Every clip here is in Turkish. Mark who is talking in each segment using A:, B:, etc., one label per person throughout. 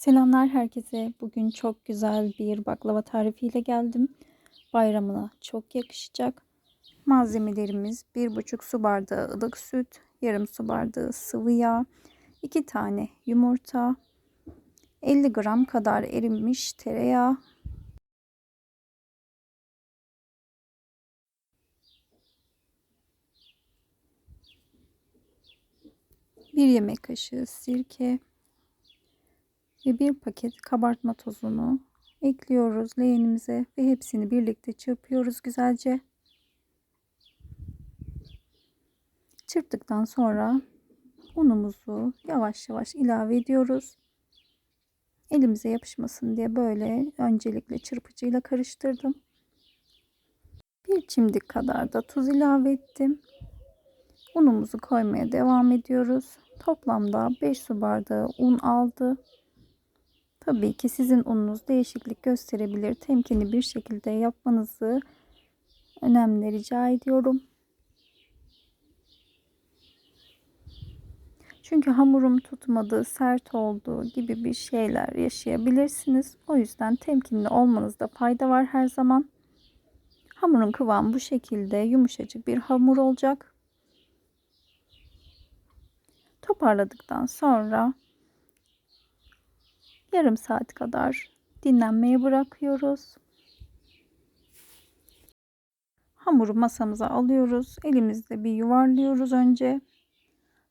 A: Selamlar herkese. Bugün çok güzel bir baklava tarifiyle geldim. Bayramına çok yakışacak. Malzemelerimiz 1,5 su bardağı ılık süt, yarım su bardağı sıvı yağ, 2 tane yumurta, 50 gram kadar erimiş tereyağı, bir yemek kaşığı sirke, ve bir paket kabartma tozunu ekliyoruz leğenimize ve hepsini birlikte çırpıyoruz güzelce. Çırptıktan sonra unumuzu yavaş yavaş ilave ediyoruz. Elimize yapışmasın diye böyle öncelikle çırpıcıyla karıştırdım. Bir çimdik kadar da tuz ilave ettim. Unumuzu koymaya devam ediyoruz. Toplamda 5 su bardağı un aldı. Tabii ki sizin ununuz değişiklik gösterebilir. Temkinli bir şekilde yapmanızı önemli rica ediyorum. Çünkü hamurum tutmadı, sert oldu gibi bir şeyler yaşayabilirsiniz. O yüzden temkinli olmanızda fayda var her zaman. Hamurun kıvamı bu şekilde yumuşacık bir hamur olacak. Toparladıktan sonra yarım saat kadar dinlenmeye bırakıyoruz. Hamuru masamıza alıyoruz. Elimizde bir yuvarlıyoruz önce.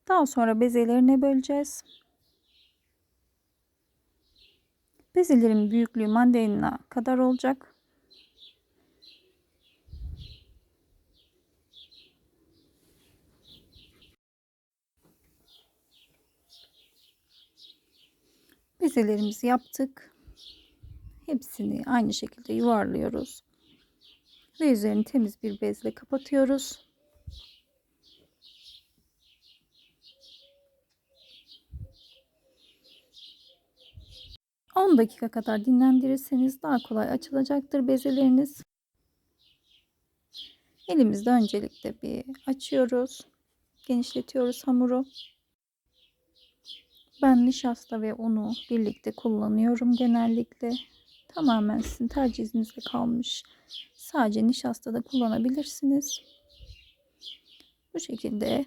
A: Daha sonra bezelerine böleceğiz. Bezelerin büyüklüğü mandalina kadar olacak. Bezelerimizi yaptık. Hepsini aynı şekilde yuvarlıyoruz. Ve üzerini temiz bir bezle kapatıyoruz. On dakika kadar dinlendirirseniz daha kolay açılacaktır bezeleriniz. Elimizde öncelikle bir açıyoruz. Genişletiyoruz hamuru. Ben nişasta ve unu birlikte kullanıyorum genellikle. Tamamen sizin tercihinizde kalmış. Sadece nişasta da kullanabilirsiniz. Bu şekilde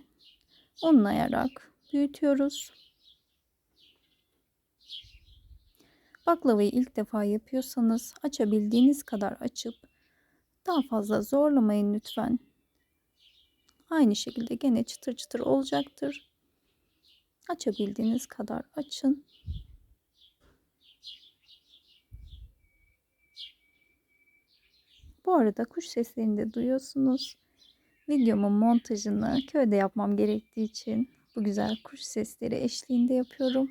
A: unlayarak büyütüyoruz. Baklavayı ilk defa yapıyorsanız açabildiğiniz kadar açıp daha fazla zorlamayın lütfen. Aynı şekilde gene çıtır çıtır olacaktır. Açabildiğiniz kadar açın. Bu arada kuş seslerini de duyuyorsunuz. Videomun montajını köyde yapmam gerektiği için bu güzel kuş sesleri eşliğinde yapıyorum.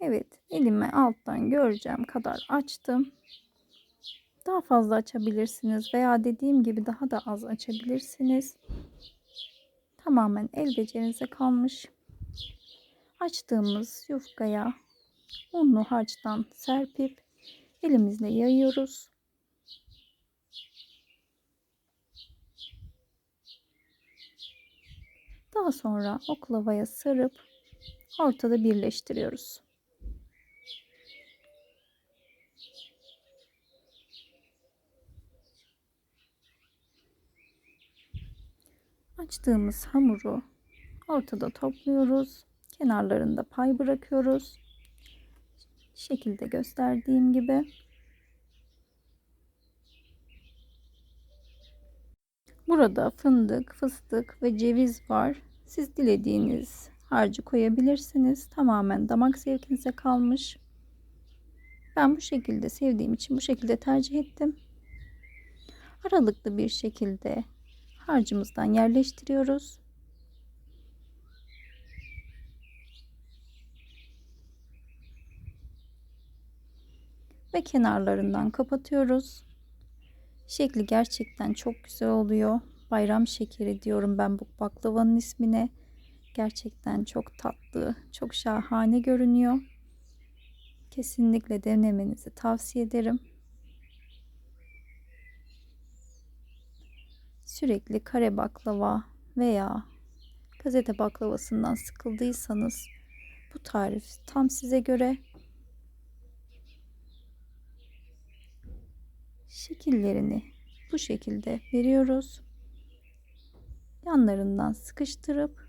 A: Evet elime alttan göreceğim kadar açtım. Daha fazla açabilirsiniz veya dediğim gibi daha da az açabilirsiniz. Tamamen el becerinize kalmış. Açtığımız yufkaya unlu harçtan serpip elimizle yayıyoruz. Daha sonra oklavaya sarıp ortada birleştiriyoruz. Açtığımız hamuru ortada topluyoruz. Kenarlarında pay bırakıyoruz. Şekilde gösterdiğim gibi. Burada fındık, fıstık ve ceviz var. Siz dilediğiniz harcı koyabilirsiniz. Tamamen damak zevkinize kalmış. Ben bu şekilde sevdiğim için bu şekilde tercih ettim. Aralıklı bir şekilde harcımızdan yerleştiriyoruz. Ve kenarlarından kapatıyoruz. Şekli gerçekten çok güzel oluyor. Bayram şekeri diyorum ben bu baklavanın ismine. Gerçekten çok tatlı, çok şahane görünüyor. Kesinlikle denemenizi tavsiye ederim. Sürekli kare baklava veya gazete baklavasından sıkıldıysanız bu tarif tam size göre. Şekillerini bu şekilde veriyoruz. Yanlarından sıkıştırıp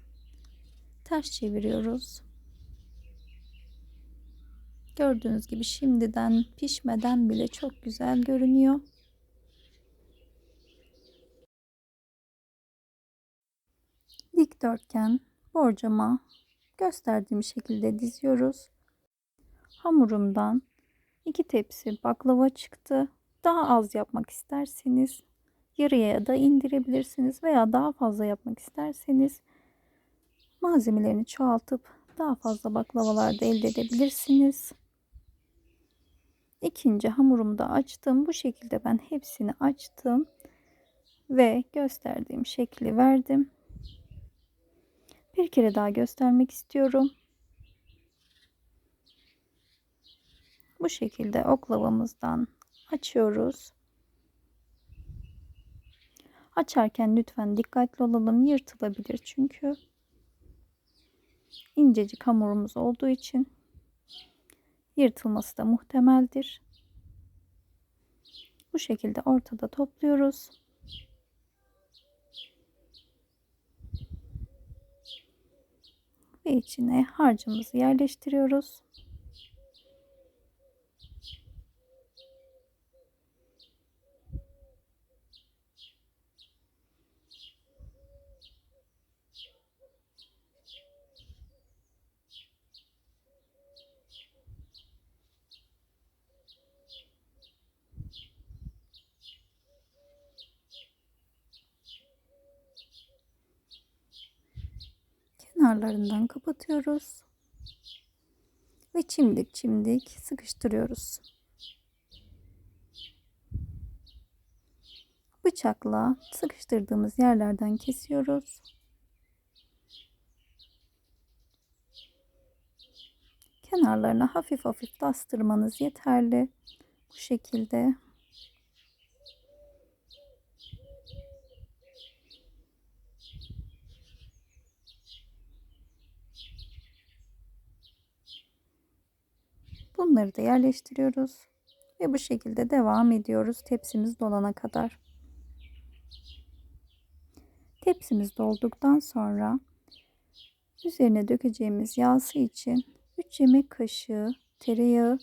A: ters çeviriyoruz. Gördüğünüz gibi şimdiden pişmeden bile çok güzel görünüyor. Dikdörtgen borcama gösterdiğim şekilde diziyoruz. Hamurumdan iki tepsi baklava çıktı. Daha az yapmak isterseniz yarıya da indirebilirsiniz veya daha fazla yapmak isterseniz malzemelerini çoğaltıp daha fazla baklavalar da elde edebilirsiniz. İkinci hamurumu da açtım. Bu şekilde ben hepsini açtım ve gösterdiğim şekli verdim. Bir kere daha göstermek istiyorum. Bu şekilde oklavamızdan açıyoruz. Açarken lütfen dikkatli olalım. Yırtılabilir çünkü. incecik hamurumuz olduğu için yırtılması da muhtemeldir. Bu şekilde ortada topluyoruz. Ve içine harcımızı yerleştiriyoruz. Kenarlarından kapatıyoruz. Ve çimdik çimdik sıkıştırıyoruz. Bıçakla sıkıştırdığımız yerlerden kesiyoruz. Kenarlarına hafif hafif bastırmanız yeterli. Bu şekilde Bunları da yerleştiriyoruz. Ve bu şekilde devam ediyoruz tepsimiz dolana kadar. Tepsimiz dolduktan sonra üzerine dökeceğimiz yağsı için 3 yemek kaşığı tereyağı,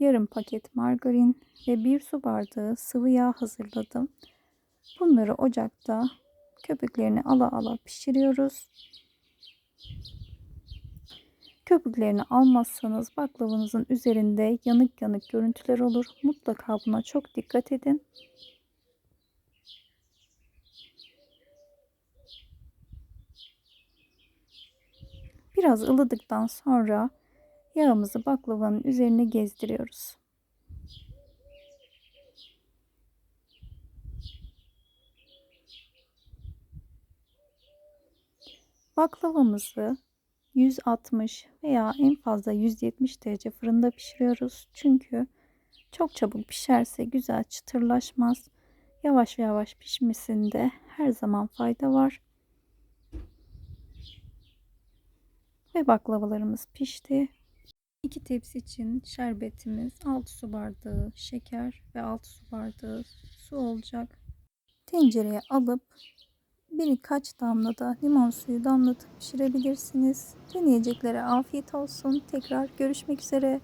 A: yarım paket margarin ve 1 su bardağı sıvı yağ hazırladım. Bunları ocakta köpüklerini ala ala pişiriyoruz. Köpüklerini almazsanız baklavanızın üzerinde yanık yanık görüntüler olur. Mutlaka buna çok dikkat edin. Biraz ılıdıktan sonra yağımızı baklavanın üzerine gezdiriyoruz. Baklavamızı 160 veya en fazla 170 derece fırında pişiriyoruz. Çünkü çok çabuk pişerse güzel çıtırlaşmaz. Yavaş yavaş pişmesinde her zaman fayda var. Ve baklavalarımız pişti. 2 tepsi için şerbetimiz 6 su bardağı şeker ve 6 su bardağı su olacak. Tencereye alıp birkaç damla da limon suyu damlatıp pişirebilirsiniz. Deneyeceklere afiyet olsun. Tekrar görüşmek üzere.